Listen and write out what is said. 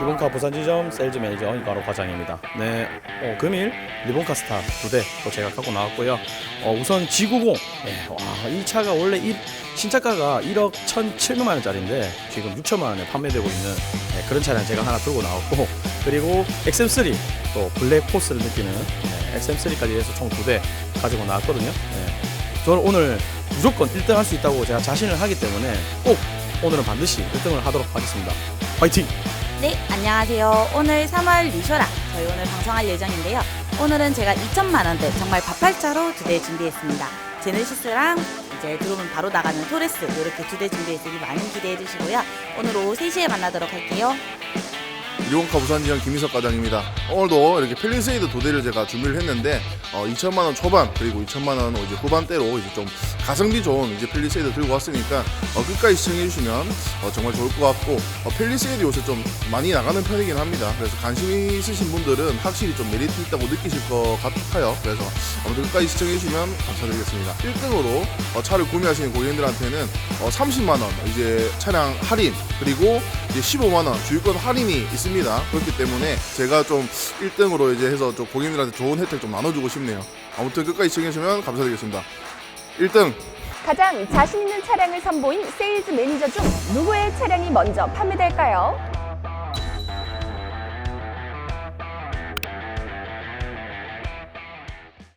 리본카 부산지점 세일즈 매니저 이가로 과장입니다. 네, 어, 금일 리본카 스타 두 대 또 제가 갖고 나왔고요. 어, 우선 G90. 네, 와, 이 차가 원래 이 신차가가 1억 1,700만 원짜리인데 지금 6천만 원에 판매되고 있는 네, 그런 차량 제가 하나 들고 나왔고 그리고 XM3 또 블랙 포스를 느끼는 네, XM3까지 해서 총 두 대 가지고 나왔거든요. 네. 저는 오늘 무조건 1등 할 수 있다고 제가 자신을 하기 때문에 꼭 오늘은 반드시 1등을 하도록 하겠습니다. 화이팅! 네, 안녕하세요. 오늘 3월 리쇼라 저희 오늘 방송할 예정인데요. 오늘은 제가 2천만 원대 정말 밥팔자로 두 대 준비했습니다. 제네시스랑 이제 들어오면 바로 나가는 토레스 이렇게 두 대 준비했으니 많이 기대해 주시고요. 오늘 오후 3시에 만나도록 할게요. 리온카 부산지점 김희석 과장입니다. 오늘도 이렇게 펠리세이드 두 대를 제가 준비를 했는데 어, 2천만 원 초반 그리고 2천만 원 이제 후반대로 이제 좀 가성비 좋은 이제 펠리세이드 들고 왔으니까 어, 끝까지 시청해 주시면 어, 정말 좋을 것 같고 어, 펠리세이드 요새 좀 많이 나가는 편이긴 합니다. 그래서 관심 있으신 분들은 확실히 좀 메리트 있다고 느끼실 것 같아요. 그래서 아무튼 끝까지 시청해 주시면 감사드리겠습니다. 1등으로 어, 차를 구매하시는 고객님들한테는 어, 30만 원 이제 차량 할인 그리고 이제 15만 원 주유권 할인이 있습 니다. 그렇기 때문에 제가 좀 1등으로 이제 해서 좀 고객님들한테 좋은 혜택 좀 나눠주고 싶네요. 아무튼 끝까지 시청해주시면 감사드리겠습니다. 1등 가장 자신 있는 차량을 선보인 세일즈 매니저 중 누구의 차량이 먼저 판매될까요?